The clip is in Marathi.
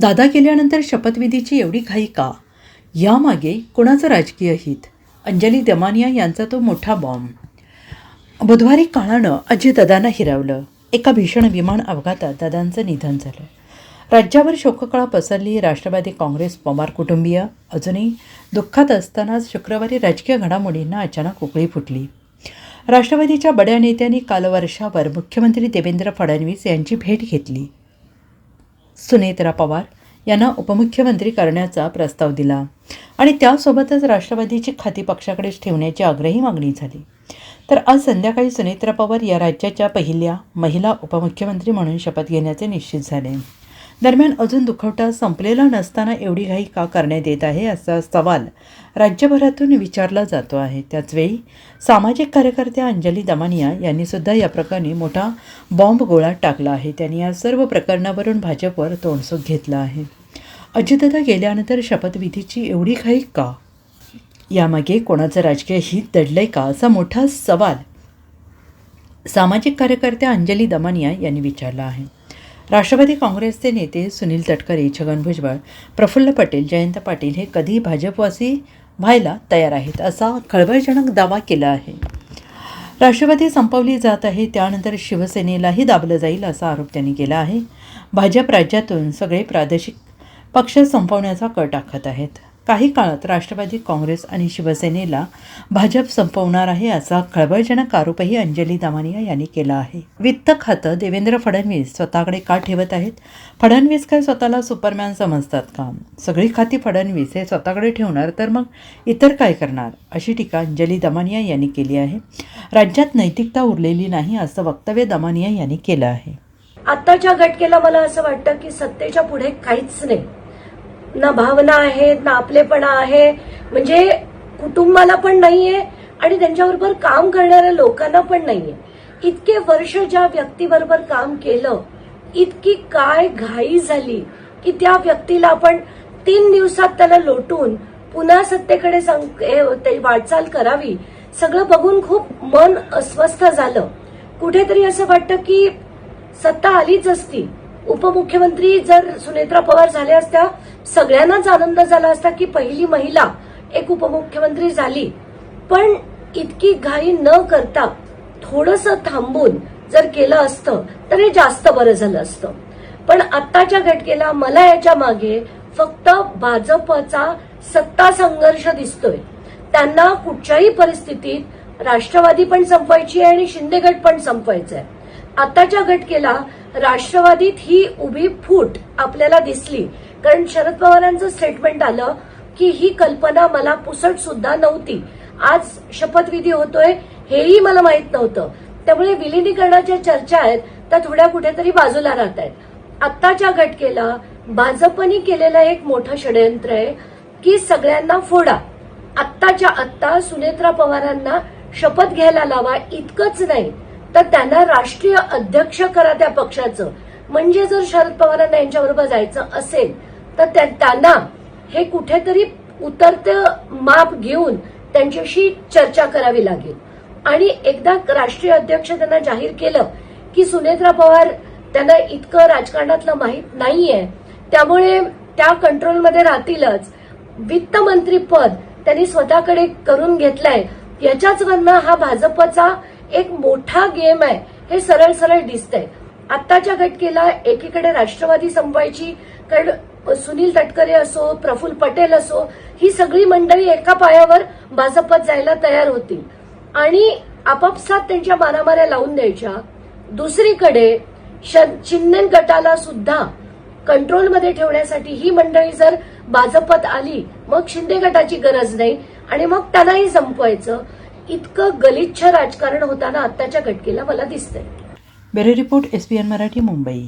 दादा गेल्यानंतर शपथविधीची एवढी घाई का? यामागे कोणाचं राजकीय हित? अंजली दमानिया यांचा तो मोठा बॉम्ब बुधवारी काळानं अजयदादांना हिरावलं. एका भीषण विमान अपघातात दादांचं निधन झालं. राज्यावर शोककळा पसरली राष्ट्रवादी काँग्रेस पवार कुटुंबीय. अजूनही दुःखात असतानाच शुक्रवारी राजकीय घडामोडींना अचानक उकळी फुटली. राष्ट्रवादीच्या बड्या नेत्यांनी काल वर्षावर मुख्यमंत्री देवेंद्र फडणवीस यांची भेट घेतली. सुनेत्रा पवार यांना उपमुख्यमंत्री करण्याचा प्रस्ताव दिला. आणि त्यासोबतच राष्ट्रवादीची खाती पक्षाकडेच ठेवण्याची आग्रही मागणी झाली. तर आज संध्याकाळी सुनेत्रा पवार या राज्याच्या पहिल्या महिला उपमुख्यमंत्री म्हणून शपथ घेण्याचे निश्चित झाले. दरम्यान अजून दुखवटा संपलेला नसताना एवढी घाई का करण्यात येत आहे असा सवाल राज्यभरातून विचारला जातो आहे. त्याचवेळी सामाजिक कार्यकर्त्या अंजली दमानिया यांनीसुद्धा या प्रकरणी मोठा बॉम्ब गोळा टाकला आहे. त्यांनी या सर्व प्रकरणावरून भाजपवर तोंडसुख घेतलं आहे. अजितदा गेल्यानंतर शपथविधीची एवढी घाई का? यामागे कोणाचं राजकीय हित दडलंय का? असा मोठा सवाल सामाजिक कार्यकर्त्या अंजली दमानिया यांनी विचारला आहे. राष्ट्रवादी काँग्रेसचे नेते सुनील तटकरे छगन भुजबळ प्रफुल्ल पटेल जयंत पाटील हे कधी भाजपवासी व्हायला तयार आहेत असा खळबळजनक दावा केला आहे. राष्ट्रवादी संपवली जात आहे त्यानंतर शिवसेनेलाही दाबलं जाईल असा आरोप त्यांनी केला आहे. भाजप राज्यातून सगळे प्रादेशिक पक्ष संपवण्याचा कट आखत आहेत. काही काळात राष्ट्रवादी काँग्रेस आणि शिवसेनेला भाजप संपवणार आहे असा खळबळजनक आरोपही अंजली दामानिया यांनी केला आहे. वित्त खातं देवेंद्र फडणवीस स्वतःकडे का ठेवत आहेत? फडणवीस काय स्वतःला सुपरमॅन समजतात का? सगळी खाती फडणवीस हे स्वतःकडे ठेवणार तर मग इतर काय करणार? अशी टीका अंजली दमानिया यांनी केली आहे. राज्यात नैतिकता उरलेली नाही असं वक्तव्य दमानिया यांनी केलं आहे. आत्ताच्या घटकेला मला असं वाटतं की सत्तेच्या पुढे काहीच नाही. ना भावना आहेत ना आपलेपणा आहे. म्हणजे कुटुंबाला पण नाहीये आणि त्यांच्याबरोबर काम करणाऱ्या लोकांना पण नाहीये. इतके वर्ष ज्या व्यक्तीबरोबर काम केलं इतकी काय घाई झाली की त्या व्यक्तीला आपण तीन दिवसात त्याला लोटून पुन्हा सत्तेकडे ते वाटचाल करावी. सगळं बघून खूप मन अस्वस्थ झालं. कुठेतरी असं वाटतं की सत्ता आलीच असती. उपमुख्यमंत्री जर सुनेत्रा पवार झाल्या असत्या सगळ्यांनाच आनंद झाला असता की पहिली महिला एक उपमुख्यमंत्री झाली. पण इतकी घाई न करता थोडस थांबून जर केलं असतं तर हे जास्त बरं झालं असतं. पण आत्ताच्या घटकेला मला याच्या मागे फक्त भाजपचा सत्ता संघर्ष दिसतोय. त्यांना कुठच्याही परिस्थितीत राष्ट्रवादी पण संपवायची आहे आणि शिंदे गट पण संपवायचा आहे आताच्या घटकेला राष्ट्रवादीत ही उभी फूट आपल्याला दिसली. कारण शरद पवारांचं स्टेटमेंट आलं की ही कल्पना मला पुसट सुद्धा नव्हती. आज शपथविधी होतोय हेही मला माहीत नव्हतं. त्यामुळे विलिनीकरणाच्या चर्चा आहेत त्या थोड्या कुठेतरी बाजूला राहत आहेत. आत्ताच्या घटकेला भाजपनी केलेलं एक मोठं षडयंत्र आहे की सगळ्यांना फोडा. आत्ताच्या आत्ता सुनेत्रा पवारांना शपथ घ्यायला लावा इतकंच नाही. तर त्यांना राष्ट्रीय अध्यक्ष करा त्या पक्षाचं. म्हणजे जर शरद पवारांना यांच्याबरोबर जायचं असेल तर त्या- त्यांना हे कुठेतरी उतरतं माप घेऊन त्यांच्याशी चर्चा करावी लागेल. आणि एकदा राष्ट्रीय अध्यक्ष त्यांना जाहीर केलं की सुनेत्रा पवार त्यांना इतकं राजकारणातलं माहीत नाहीये त्यामुळे त्या कंट्रोलमध्ये राहतीलच. वित्तमंत्री पद त्यांनी स्वतःकडे करून घेतलंय. याच्याच वरनं हा भाजपचा एक मोठा गेम आहे. हे सरळ सरळ दिसतंय. आत्ताच्या घटकेला एकीकडे राष्ट्रवादी संपवायची कारण सुनील तटकरे असो प्रफुल्ल पटेल असो ही सगळी मंडळी एका पायावर भाजपात जायला तयार होतील. आणि आपापसात त्यांच्या मारामाऱ्या लावून द्यायच्या. दुसरीकडे चिन्नन गटाला सुद्धा कंट्रोलमध्ये ठेवण्यासाठी ही मंडळी जर भाजपात आली मग शिंदे गटाची गरज नाही आणि मग त्यांनाही संपवायचं. इतकं गलिच्छ राजकारण होताना आत्ताच्या घटकेला मला दिसतंय. बेरे रिपोर्ट एस मराठी मुंबई.